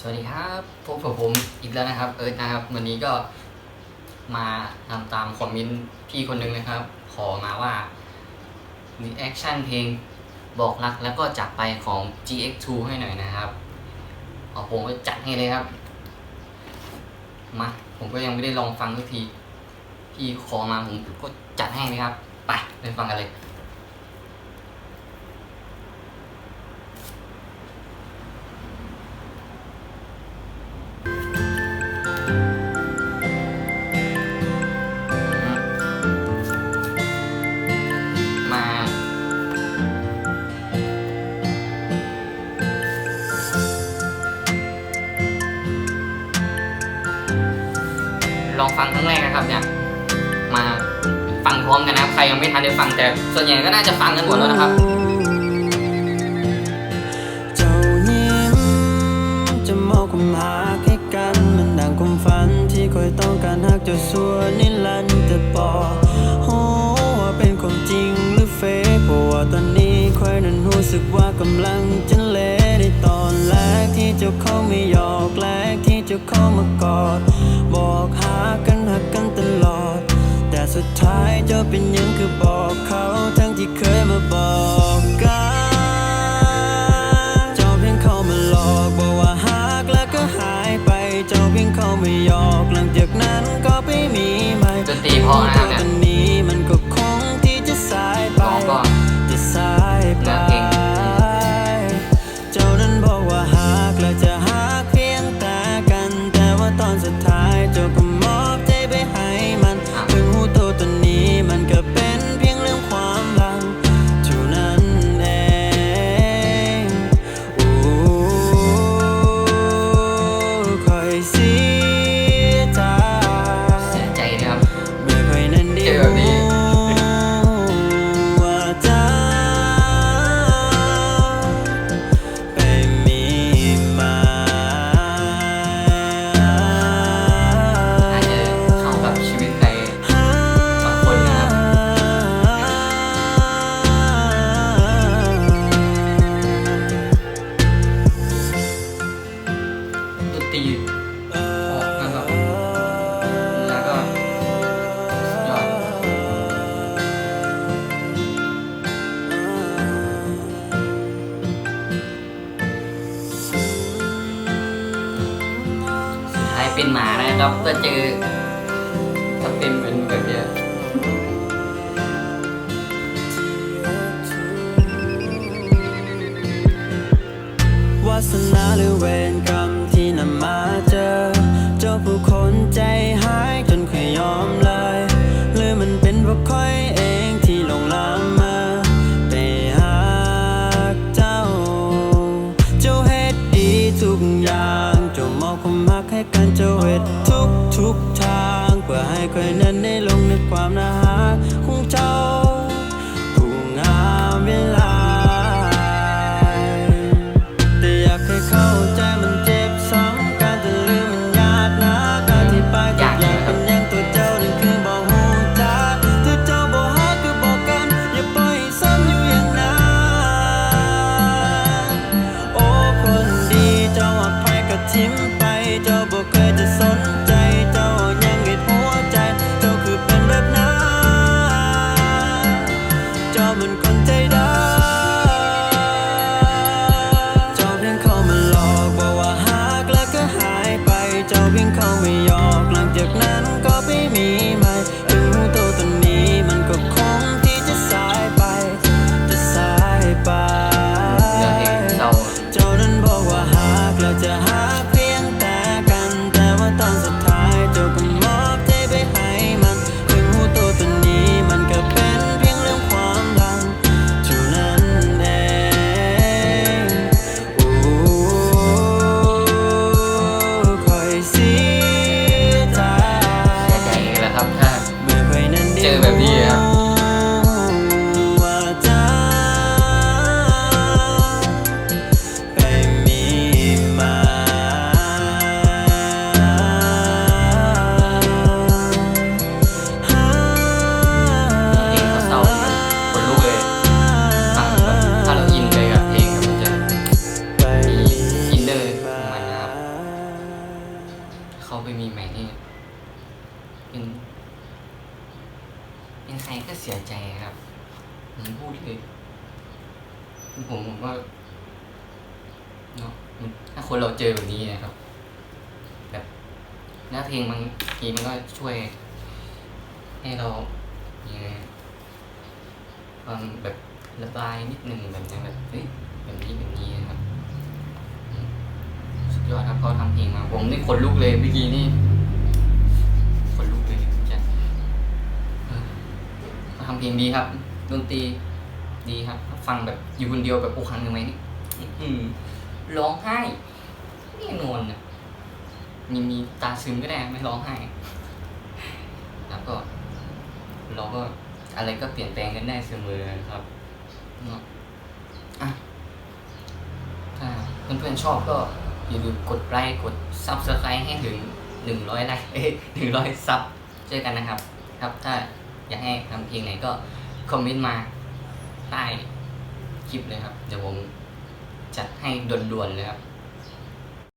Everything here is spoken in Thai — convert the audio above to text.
สวัสดีครับพบกับผมอีกแล้วนะครับ เอิร์ธนะครับ วันนี้ก็มาทำตามคอมเมนต์พี่คนหนึงนะครับ ขอมาว่า reaction เพลงบอกรักแล้วก็จากไปของ GX2 ให้หน่อยนะครับเอาผมก็จัดให้เลยครับ มา ผมก็ยังไม่ได้ลองฟังสักที พี่ขอมาผมก็จัดให้เลยครับ ไปไปฟังกันเลย องฟังครั้งแรกนะครับเนี่ย มาฟังพร้อมกันนะครับ ใครยังไม่ทันได้ฟังแต่ส่วนใหญ่ก็น่าจะฟังกันหมดแล้วนะครับหาให้กันมันดังความฝันที่คอยต้องการหักจ้าสัวนิรันดร์แต่บอโหว่าเป็นความจริงหรือเฟกเพราะว่าตอนนี้คอยนั้นรู้สึกว่ากำลังจะเละในตอนแรกที่เจ้าเข้าไม่หยอกแรกที่เจ้าเข้ามากอดบอกหา กันหักกันตลอด แต่สุดท้ายเจ้าเป็นยังคือบอกเขาทั้งที่เคยมาบอกกันเจ้าเพียงเข้ามาหลอกบอกว่าหักแล้วก็หายไป เจ้าเพียงเข้ามาหยอกหลังจากนั้นก็ไปมีใหม่ดนตรีพราะนะ เป็นหมานะครับก็เจอถ้าเป็นเหมือนแบบเนี้ยวาสนาหรือเวรกรรมที่นำมาเจอ เจ้าผู้คนใจหายจนเคยยอม ให้กันเจ้าเวททุกทุกทาง เพื่อให้ใครนั้นได้ลงในความน่า ครก็เสียใจครับผมพูดเลยผมผมว่าเนาะถ้าคนเราเจอแบบนี้นะครับ แบบเนื้อเพลงบางทีมันก็ช่วย ให้เรายังไงฟังแบบระบายนิดนึงแบบนี้แบบเฮ้ยแบบนี้แบบนี้นะครับสุดยอดครับเขาทำเพลงมาผมนี่ขนลุกเลยเมื่อกี้นี่ เขาทำเพลงดีครับ ดนตรีดีครับ ฟังแบบอยู่คนเดียวแบบอกหักยังไงนี่อื้อหือร้องไห้แน่นอนนะมีมีตาซึมก็ได้ไม่ร้องไห้ แล้วก็ เราก็อะไรก็เปลี่ยนแปลงกันได้เสมอครับเนาะอะถ้าเพื่อนๆชอบก็อย่าลืมกดไลค์กดซับสไครต์ให้ถึงหนึ่งร้อยไลค์เอ้ยหนึ่งร้อยซับเจอกันนะครับ ครับถ้า อยากให้ทำเพลงไหนก็คอมเมนต์มาใต้คลิปเลยครับ เดี๋ยวผมจัดให้ด่วนๆเลยครับ